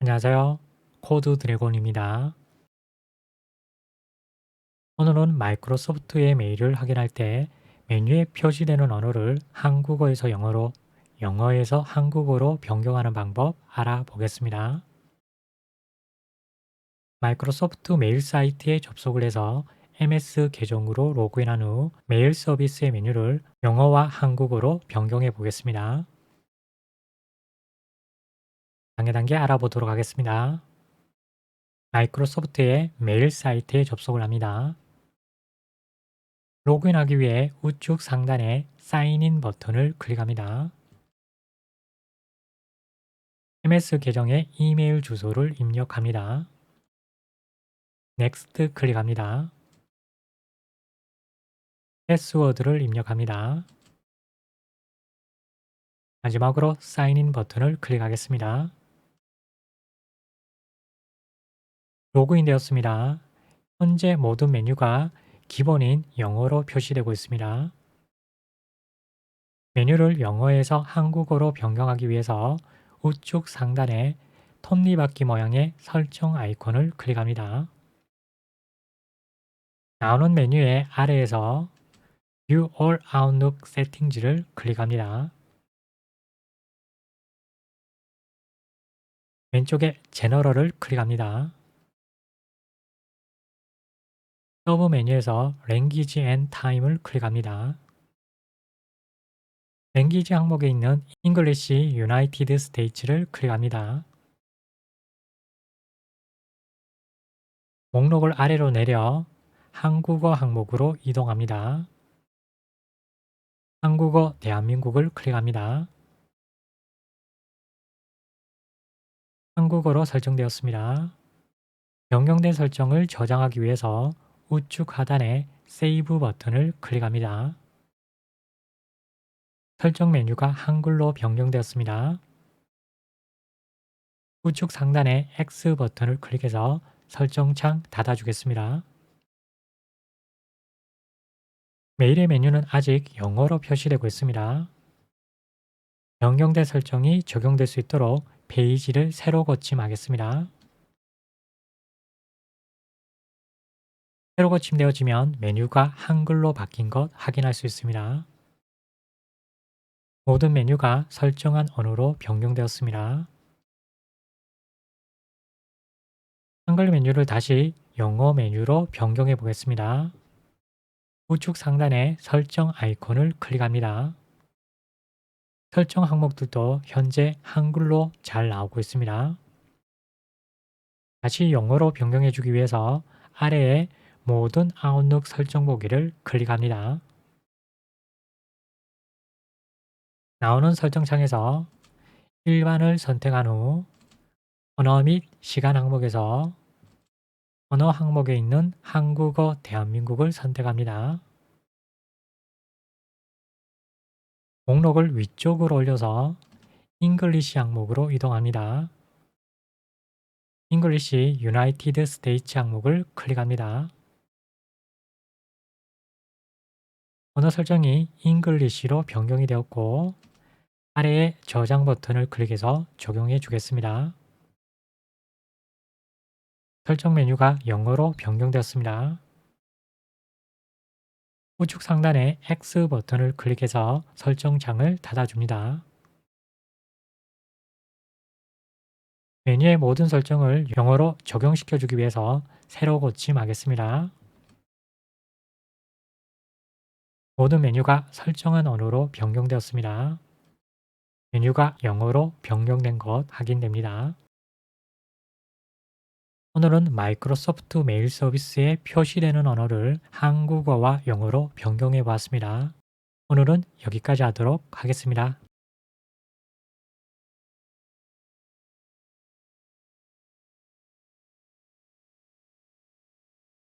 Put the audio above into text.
안녕하세요. 코드 드래곤입니다. 오늘은 마이크로소프트의 메일을 확인할 때 메뉴에 표시되는 언어를 한국어에서 영어로, 영어에서 한국어로 변경하는 방법 알아보겠습니다. 마이크로소프트 메일 사이트에 접속을 해서 MS 계정으로 로그인한 후 메일 서비스의 메뉴를 영어와 한국어로 변경해 보겠습니다. 단계 단계 알아보도록 하겠습니다. 마이크로소프트의 메일 사이트에 접속을 합니다. 로그인하기 위해 우측 상단에 사인인 버튼을 클릭합니다. MS 계정의 이메일 주소를 입력합니다. 넥스트 클릭합니다. 패스워드를 입력합니다. 마지막으로 사인인 버튼을 클릭하겠습니다. 로그인 되었습니다. 현재 모든 메뉴가 기본인 영어로 표시되고 있습니다. 메뉴를 영어에서 한국어로 변경하기 위해서 우측 상단에 톱니바퀴 모양의 설정 아이콘을 클릭합니다. 나오는 메뉴의 아래에서 View All Outlook Settings를 클릭합니다. 왼쪽에 제너럴을 클릭합니다. 서브 메뉴에서 Language and Time을 클릭합니다. 랭귀지 항목에 있는 English United States를 클릭합니다. 목록을 아래로 내려 한국어 항목으로 이동합니다. 한국어 대한민국을 클릭합니다. 한국어로 설정되었습니다. 변경된 설정을 저장하기 위해서 우측 하단에 세이브 버튼을 클릭합니다. 설정 메뉴가 한글로 변경되었습니다. 우측 상단에 X 버튼을 클릭해서 설정창 닫아주겠습니다. 메일의 메뉴는 아직 영어로 표시되고 있습니다. 변경된 설정이 적용될 수 있도록 페이지를 새로 고침하겠습니다. 새로 고침되어지면 메뉴가 한글로 바뀐 것 확인할 수 있습니다. 모든 메뉴가 설정한 언어로 변경되었습니다. 한글 메뉴를 다시 영어 메뉴로 변경해 보겠습니다. 우측 상단에 설정 아이콘을 클릭합니다. 설정 항목들도 현재 한글로 잘 나오고 있습니다. 다시 영어로 변경해 주기 위해서 아래에 모든 아웃룩 설정 보기를 클릭합니다. 나오는 설정창에서 일반을 선택한 후 언어 및 시간 항목에서 언어 항목에 있는 한국어 대한민국을 선택합니다. 목록을 위쪽으로 올려서 잉글리시 항목으로 이동합니다. 잉글리시 유나이티드 스테이츠 항목을 클릭합니다. 언어 설정이 잉글리시로 변경이 되었고 아래에 저장 버튼을 클릭해서 적용해 주겠습니다. 설정 메뉴가 영어로 변경되었습니다. 우측 상단에 X 버튼을 클릭해서 설정창을 닫아줍니다. 메뉴의 모든 설정을 영어로 적용시켜주기 위해서 새로 고침하겠습니다. 모든 메뉴가 설정한 언어로 변경되었습니다. 메뉴가 영어로 변경된 것 확인됩니다. 오늘은 마이크로소프트 메일 서비스에 표시되는 언어를 한국어와 영어로 변경해 보았습니다. 오늘은 여기까지 하도록 하겠습니다.